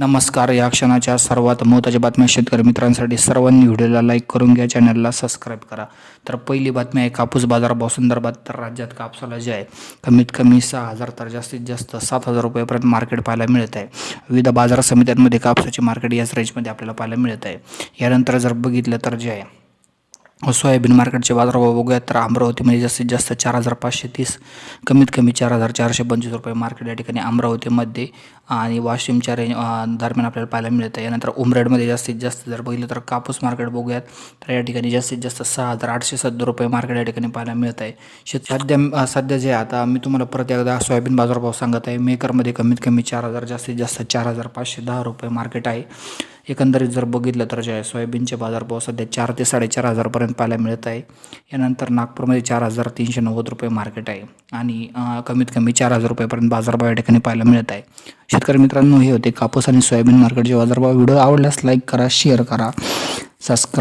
नमस्कार या क्षणाच्या सर्वात महत्त्वाच्या बातम्या शेतकरी मित्रांसाठी सर्वांनी व्हिडिओला लाईक करून घ्या चॅनलला सबस्क्राईब करा. तर पहिली बातमी आहे कापूस बाजारभाव संदर्भात तर राज्यात कापसाला जे आहे कमीत कमी सहा हजार तर जास्तीत जास्त सात हजार रुपयापर्यंत मार्केट पाहायला मिळत आहे. विविध बाजार समित्यांमध्ये कापसाची मार्केट याच रेंजमध्ये आपल्याला पाहायला मिळत आहे. यानंतर जर बघितलं तर जे आहे सोयाबीन मार्केटचे बाजारभाव बघूयात. तर अमरावतीमध्ये जास्तीत जास्त चार हजार पाचशे तीस कमीत कमी चार हजार चारशे पंचवीस रुपये मार्केट या ठिकाणी अमरावतीमध्ये आणि वाशिमच्या रेंज दरम्यान आपल्याला पाहायला मिळतं. आहे यानंतर उमरेडमध्ये जास्तीत जास्त जर बघितलं तर कापूस मार्केट बघूयात. तर या ठिकाणी जास्तीत जास्त सहा हजार आठशे सत्तर रुपये मार्केट या ठिकाणी पाहायला मिळत आहे शेत सध्या सध्या जे आता मी तुम्हाला परत एकदा सोयाबीन बाजारभाव सांगत आहे. मेकरमध्ये कमीत कमी चार हजार जास्तीत जास्त चार हजार पाचशे दहा रुपये मार्केट आहे. एकंदरीत जर बघितलं तर जे आहे सोयाबीनचे बाजारभाव सध्या चार ते साडेचार हजारपर्यंत पाहायला मिळत आहे. यानंतर नागपूरमध्ये चार हजार तीनशे नव्वद रुपये मार्केट आहे. आणि कमीत कमी चार हजार रुपयेपर्यंत बाजारभाव या ठिकाणी पाहायला मिळत आहे. शेतकरी मित्रांनो हे होते कापूस आणि सोयाबीन मार्केटचे बाजारभाव. व्हिडिओ आवडल्यास लाईक करा शेअर करा. सबस्क्राईब